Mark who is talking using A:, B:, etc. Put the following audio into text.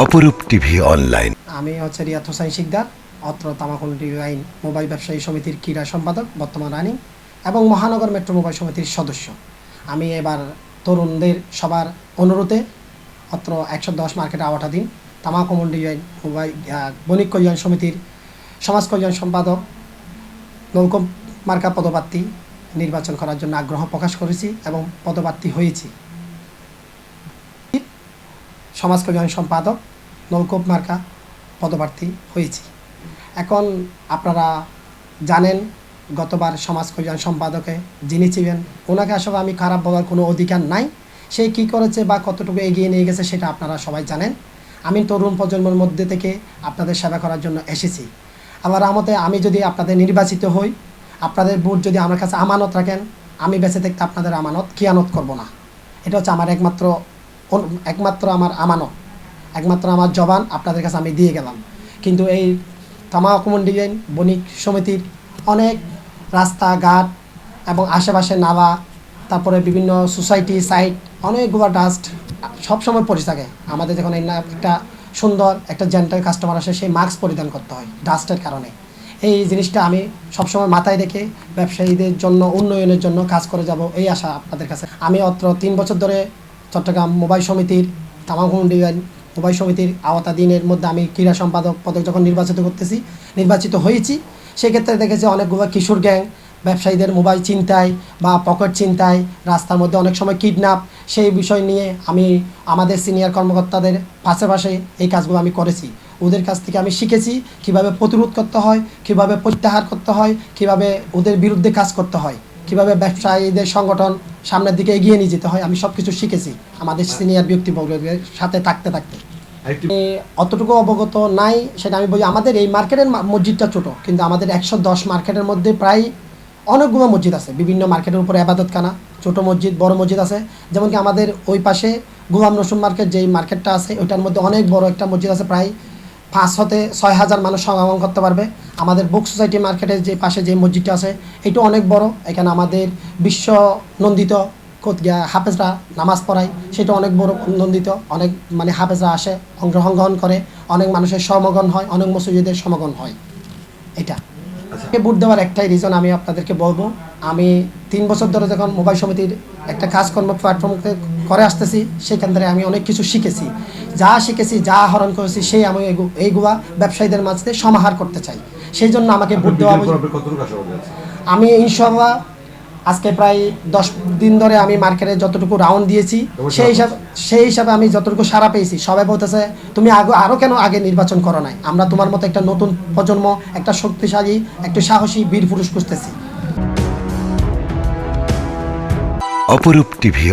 A: অপরূপ TV online.
B: আমি হচ্ছে হোসাইন শিকদার, অত্র তামাকুন্ডি আইন মোবাইল ব্যবসায়ী সমিতির ক্রীড়া সম্পাদক, বর্তমান রানিং, এবং মহানগর মেট্রো মোবাইল সমিতির সদস্য। আমি এবার তরুণদের সবার অনুরোধে অত্র একশো দশ মার্কেট আওয়াটা দিন। তামাকুমন্ডি আইন মোবাইল বণিক কল্যাণ সমিতির সমাজ কল্যাণ সম্পাদক নৌকম মার্কা পদপ্রার্থী নির্বাচন করার জন্য আগ্রহ প্রকাশ করেছি এবং পদপ্রার্থী হয়েছি। সমাজ কল্যাণ সম্পাদক, নলকূপ মার্কা পদপ্রার্থী হয়েছি। এখন আপনারা জানেন, গতবার সমাজ কল্যাণ সম্পাদকে যিনি ছিলেন, ওনাকে আসলে আমি খারাপ বলার কোনো অধিকার নাই। সে কি করেছে বা কতটুকু এগিয়ে নিয়ে গেছে সেটা আপনারা সবাই জানেন। আমি তরুণ প্রজন্মের মধ্যে থেকে আপনাদের সেবা করার জন্য এসেছি। আবার আমতে আমি যদি আপনাদের নির্বাচিত হই, আপনাদের ভোট যদি আমার কাছে আমানত রাখেন, আমি বেঁচে থাকতে আপনাদের আমানত কিয়ানত করব না। এটা হচ্ছে আমার একমাত্র একমাত্র আমার আমানত, একমাত্র আমার জবান আপনাদের কাছে আমি দিয়ে গেলাম। কিন্তু এই তামাকুমন ডিজাইন বণিক সমিতির অনেক রাস্তাঘাট এবং আশেপাশে নালা, তারপরে বিভিন্ন সোসাইটি সাইট, অনেকগুলো ডাস্ট সবসময় পড়ে থাকে। আমাদের যখন এই একটা সুন্দর একটা জেন্টাল কাস্টমার আসে, সেই মাস্ক পরিধান করতে হয় ডাস্টের কারণে। এই জিনিসটা আমি সবসময় মাথায় রেখে ব্যবসায়ীদের জন্য, উন্নয়নের জন্য কাজ করে যাব, এই আশা আপনাদের কাছে। আমি অত্র তিন বছর ধরে চট্টগ্রাম মোবাইল সমিতির তামাকুম ডিজাইন মোবাইল সমিতির আওতাধীনের মধ্যে আমি ক্রীড়া সম্পাদক পদে যখন নির্বাচিত করতেছি, নির্বাচিত হয়েছি, সেক্ষেত্রে দেখেছি অনেকগুলো কিশোর গ্যাং, ব্যবসায়ীদের মোবাইল চিন্তায় বা পকেট চিন্তায় রাস্তার মধ্যে অনেক সময় কিডন্যাপ, সেই বিষয় নিয়ে আমি আমাদের সিনিয়র কর্মকর্তাদের পাশে পাশে এই কাজগুলো আমি করেছি। ওদের কাছ থেকে আমি শিখেছি কীভাবে প্রতিরোধ করতে হয়, কীভাবে প্রত্যাহার করতে হয়, কীভাবে ওদের বিরুদ্ধে কাজ করতে হয়। কীভাবে ব্যবসায়ীদের সংগঠন সামনের দিকে এগিয়ে নিয়ে যেতে হয় আমি সব কিছু শিখেছি আমাদের সিনিয়র ব্যক্তিবর্গের সাথে থাকতে থাকতে। অতটুকু অবগত নাই সেটা আমি বলি আমাদের এই মার্কেটের মসজিদটা ছোট কিন্তু আমাদের একশো দশ মার্কেটের মধ্যে প্রায় অনেকগুলো মসজিদ আছে। বিভিন্ন মার্কেটের উপরে আবাদতখানা ছোট মসজিদ বড় মসজিদ আছে। যেমন কি আমাদের ওই পাশে গোলাম রসুন মার্কেট যেই মার্কেটটা আছে ওইটার মধ্যে অনেক বড় একটা মসজিদ আছে প্রায় পাঁচ হতে ছয় হাজার মানুষ সমাগম করতে পারবে। আমাদের বুক সোসাইটি মার্কেটের যে পাশে যে মসজিদটা আছে এটা অনেক বড়। এখানে আমাদের বিশ্ব নন্দিত হাফেজরা নামাজ পড়ায়, সেটা অনেক বড় নন্দিত। অনেক মানে হাফেজরা আসে, অংশগ্রহণ করে। অনেক মানুষের সমাগম হয়, অনেক মসজিদের সমাগম হয়। এটা। ভোট দেওয়ার একটাই রিজন আমি আপনাদেরকে বলব। আমি তিন বছর ধরে যখন মোবাইল সমিতির একটা কাজকর্ম প্ল্যাটফর্ম করে আসতেছি সেখান থেকে আমি অনেক কিছু শিখেছি। যা শিখেছি যা আহরণ করেছি সেই আমি এইগুলা ব্যবসায়ীদের মাঝে সমাহার করতে চাই। সেই জন্য আমাকে ভোট দেওয়া? আমি ইনশাল্লাহ আজকে প্রায় দশ দিন ধরে আমি মার্কেটে যতটুকু রাউন্ড দিয়েছি সেই হিসাবে সেই হিসাবে আমি যতটুকু সারা পেয়েছি সবাই বলতেছে তুমি আগে আরও কেন আগে নির্বাচন করো নাই? আমরা তোমার মতো একটা নতুন প্রজন্ম একটা শক্তিশালী একটা সাহসী বীর পুরুষ খুঁজতেছি।
A: অপরূপ টিভি